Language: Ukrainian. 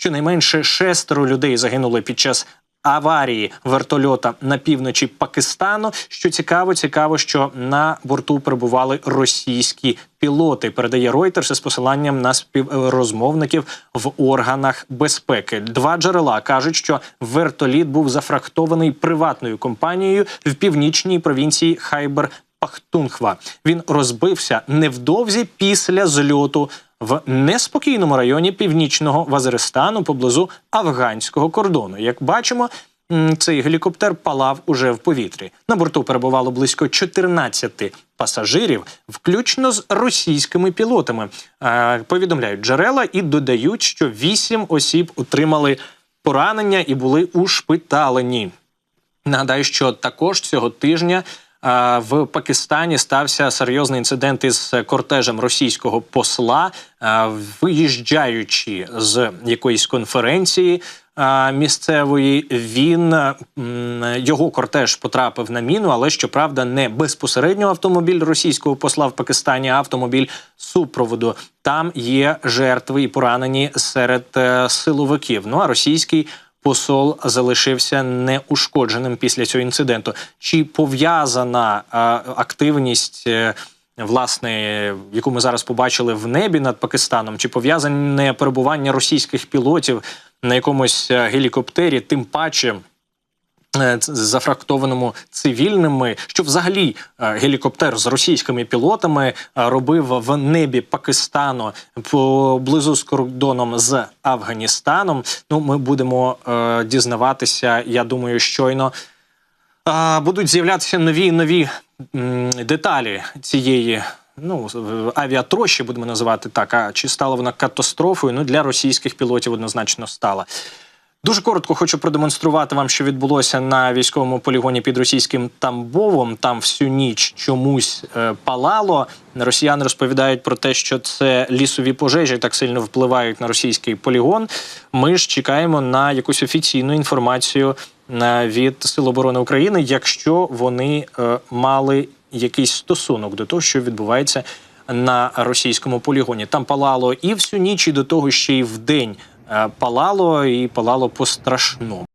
Щонайменше шестеро людей загинули під час аварії вертольота на півночі Пакистану. Що цікаво, цікаво, що на борту перебували російські пілоти. Передає Reuters з посиланням на співрозмовників в органах безпеки. Два джерела кажуть, що вертоліт був зафрахтований приватною компанією в північній провінції Хайбер. Пахтунхва він розбився невдовзі після зльоту в неспокійному районі північного Вазиристану поблизу афганського кордону. Як бачимо, цей гелікоптер палав уже в повітрі. На борту перебувало близько 14 пасажирів, включно з російськими пілотами. Е, повідомляють джерела і додають, що 8 осіб отримали поранення і були ушпиталені. Нагадаю, що також цього тижня в Пакистані стався серйозний інцидент із кортежем російського посла, виїжджаючи з якоїсь конференції. Місцевої він його кортеж потрапив на міну, але щоправда, не безпосередньо автомобіль російського посла в Пакистані, а автомобіль супроводу. Там є жертви і поранені серед е, силовиків. Ну а російський посол залишився неушкодженим після цього інциденту. Чи пов'язана е, активність? е, Власне, яку ми зараз побачили в небі над Пакистаном, чи пов'язане перебування російських пілотів на якомусь е, гелікоптері, тим паче зафрактованому цивільними, що взагалі е, гелікоптер з російськими пілотами е, робив в небі Пакистану поблизу з кордоном з Афганістаном. Ну, ми будемо е, дізнаватися. Я думаю, щойно е, будуть з'являтися нові нові м, деталі цієї. Ну, авіатрощі будемо називати так. А чи стала вона катастрофою? Ну для російських пілотів однозначно стала. Дуже коротко хочу продемонструвати вам, що відбулося на військовому полігоні під російським Тамбовом. Там всю ніч чомусь е, палало. Росіяни розповідають про те, що це лісові пожежі так сильно впливають на російський полігон. Ми ж чекаємо на якусь офіційну інформацію е, від Сил оборони України, якщо вони е, мали якийсь стосунок до того, що відбувається на російському полігоні. Там палало і всю ніч, і до того ще й вдень е, палало, і палало по страшному.